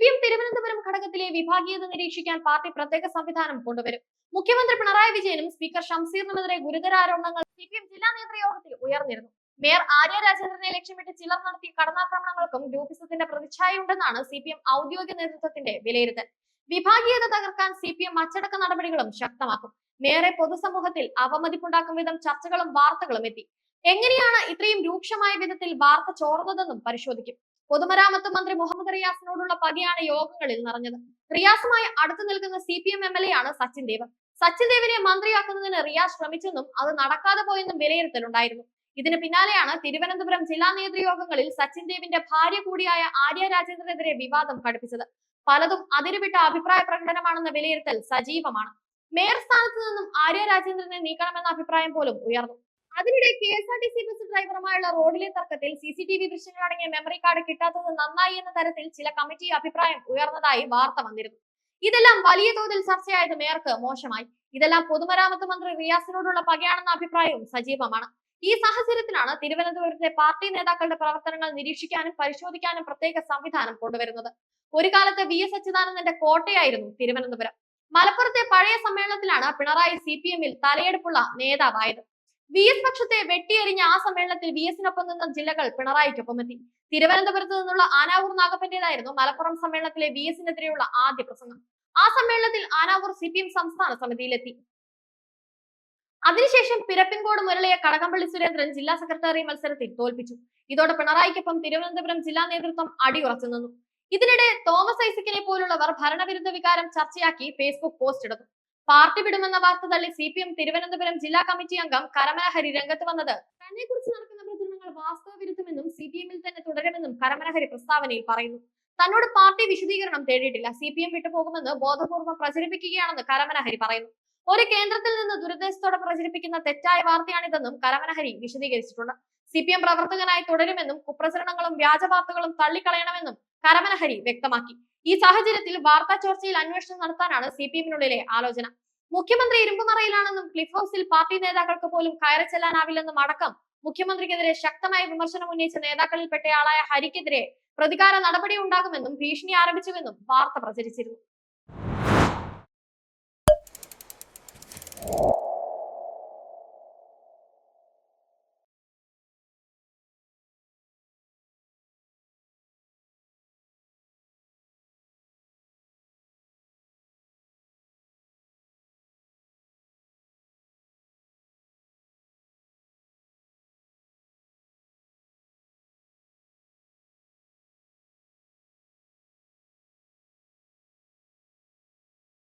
P M Thiruvananthapuram ഘടകത്തിലെ വിഭാഗീയത നിരീക്ഷിക്കാൻ പാർട്ടി പ്രത്യേക സംവിധാനം കൊണ്ടുവരും. മുഖ്യമന്ത്രി പിണറായി വിജയനും സ്പീക്കർ ഷംസീറിനുമെതിരെ ഗുരുതരാരോപണങ്ങൾ സി പി എം ജില്ലാ നേതൃയോഗത്തിൽ ഉയർന്നിരുന്നു. മേയർ ആര്യ രാജേന്ദ്രനെ ലക്ഷ്യമിട്ട് ചിലർ നടത്തിയ കടന്നാക്രമണങ്ങൾക്കും ഗ്രൂപ്പിസത്തിന്റെ പ്രതിച്ഛായുണ്ടെന്നാണ് സി പി എം ഔദ്യോഗിക നേതൃത്വത്തിന്റെ വിലയിരുത്തൽ. വിഭാഗീയത തകർക്കാൻ സി പി എം അച്ചടക്ക നടപടികളും ശക്തമാക്കും. മേയറെ പൊതുസമൂഹത്തിൽ അവമതിപ്പുണ്ടാക്കും വിധം ചർച്ചകളും വാർത്തകളും എത്തി. എങ്ങനെയാണ് ഇത്രയും രൂക്ഷമായ വിധത്തിൽ വാർത്ത ചോർന്നതെന്നും പരിശോധിക്കും. പൊതുമരാമത്ത് മന്ത്രി മുഹമ്മദ് റിയാസിനോടുള്ള പകയാണ് യോഗങ്ങളിൽ നിറഞ്ഞത്. റിയാസുമായി അടുത്തു നിൽക്കുന്ന C P M M L ആണ് സച്ചിൻ ദേവ്. സച്ചിൻ ദേവിനെ മന്ത്രിയാക്കുന്നതിന് റിയാസ് ശ്രമിച്ചെന്നും അത് നടക്കാതെ പോയെന്നും വിലയിരുത്തലുണ്ടായിരുന്നു. ഇതിന് പിന്നാലെയാണ് തിരുവനന്തപുരം ജില്ലാ നേതൃയോഗങ്ങളിൽ സച്ചിൻ ദേവിന്റെ ഭാര്യ കൂടിയായ ആര്യ രാജേന്ദ്രനെതിരെ വിവാദം ഘടിപ്പിച്ചത് പലതും അതിരുവിട്ട അഭിപ്രായ പ്രകടനമാണെന്ന വിലയിരുത്തൽ സജീവമാണ്. മേയർ സ്ഥാനത്ത് നിന്നും ആര്യ രാജേന്ദ്രനെ നീക്കണമെന്ന അഭിപ്രായം പോലും ഉയർന്നു. അതിനിടെ K S R T C bus ഡ്രൈവറുമായുള്ള റോഡിലെ തർക്കത്തിൽ സി സി ടി വി ദൃശ്യങ്ങളടങ്ങിയ മെമ്മറി കാർഡ് കിട്ടാത്തത് നന്നായി എന്ന തരത്തിൽ ചില കമ്മിറ്റി അഭിപ്രായം ഉയർന്നതായി വാർത്ത വന്നിരുന്നു. ഇതെല്ലാം വലിയ തോതിൽ ചർച്ചയായത് മേയർക്ക് മോശമായി. ഇതെല്ലാം പൊതുമരാമത്ത് മന്ത്രി റിയാസിനോടുള്ള പകയാണെന്ന അഭിപ്രായവും സജീവമാണ്. ഈ സാഹചര്യത്തിലാണ് തിരുവനന്തപുരത്തെ പാർട്ടി നേതാക്കളുടെ പ്രവർത്തനങ്ങൾ നിരീക്ഷിക്കാനും പരിശോധിക്കാനും പ്രത്യേക സംവിധാനം കൊണ്ടുവരുന്നത്. ഒരു കാലത്ത് വി എസ് അച്യുതാനന്ദന്റെ കോട്ടയായിരുന്നു തിരുവനന്തപുരം. മലപ്പുറത്തെ പഴയ സമ്മേളനത്തിലാണ് പിണറായി സി പി എമ്മിൽ തലയെടുപ്പുള്ള നേതാവായത്. വി എസ് പക്ഷത്തെ വെട്ടിയെറിഞ്ഞ ആ സമ്മേളനത്തിൽ വി എസിനൊപ്പം നിന്ന ജില്ലകൾ പിണറായിക്കൊപ്പം എത്തി. തിരുവനന്തപുരത്ത് നിന്നുള്ള ആനാവൂർ നാഗപ്പന്റേതായിരുന്നു മലപ്പുറം സമ്മേളനത്തിലെ വി എസിനെതിരെയുള്ള ആദ്യ പ്രസംഗം. ആ സമ്മേളനത്തിൽ ആനാവൂർ സി പി എം സംസ്ഥാന സമിതിയിലെത്തി. അതിനുശേഷം പിരപ്പിൻകോട് മുരളിയെ കടകംപള്ളി സുരേന്ദ്രൻ ജില്ലാ സെക്രട്ടറി മത്സരത്തിൽ തോൽപ്പിച്ചു. ഇതോടെ പിണറായിക്കൊപ്പം തിരുവനന്തപുരം ജില്ലാ നേതൃത്വം അടിയുറച്ചു നിന്നു. ഇതിനിടെ തോമസ് ഐസക്കിനെ പോലുള്ളവർ ഭരണവിരുദ്ധ വികാരം ചർച്ചയാക്കി ഫേസ്ബുക്ക് പോസ്റ്റ് ഇടുന്നു പാർട്ടി വിടുമെന്ന വാർത്ത തള്ളി സി പി എം തിരുവനന്തപുരം ജില്ലാ കമ്മിറ്റി അംഗം കരമനഹരി രംഗത്ത് വന്നത്. തന്നെ കുറിച്ച് നടക്കുന്ന പ്രചരണങ്ങൾ വാസ്തവ വിരുദ്ധമെന്നും സി പി എമ്മിൽ തന്നെ തുടരുമെന്നും കരമനഹരി പ്രസ്താവനയിൽ പറയുന്നു. തന്നോട് പാർട്ടി വിശദീകരണം തേടിയിട്ടില്ല. സി പി എം വിട്ടുപോകുമെന്ന് ബോധപൂർവം പ്രചരിപ്പിക്കുകയാണെന്ന് കരമനഹരി പറയുന്നു. ഒരു കേന്ദ്രത്തിൽ നിന്ന് ദുരുദ്ദേശത്തോടെ പ്രചരിപ്പിക്കുന്ന തെറ്റായ വാർത്തയാണിതെന്നും കരമനഹരി വിശദീകരിച്ചിട്ടുണ്ട്. സി പി എം പ്രവർത്തകനായി തുടരുമെന്നും കുപ്രചരണങ്ങളും വ്യാജ വാർത്തകളും തള്ളിക്കളയണമെന്നും കരമനഹരി വ്യക്തമാക്കി. ഈ സാഹചര്യത്തിൽ വാർത്താ ചോർച്ചയിൽ അന്വേഷണം നടത്താനാണ് സി പി എമ്മിനുള്ളിലെ ആലോചന. മുഖ്യമന്ത്രി ഇരുമ്പുമറയിലാണെന്നും ക്ലിഫ് ഹൗസിൽ പാർട്ടി നേതാക്കൾക്ക് പോലും കയറി ചെല്ലാനാവില്ലെന്നും അടക്കം മുഖ്യമന്ത്രിക്കെതിരെ ശക്തമായ വിമർശനം ഉന്നയിച്ച നേതാക്കളിൽപ്പെട്ടയാളായ ഹരിക്കെതിരെ പ്രതികാര നടപടി ഉണ്ടാകുമെന്നും ഭീഷണി ആരംഭിച്ചുവെന്നും വാർത്ത പ്രചരിച്ചിരുന്നു.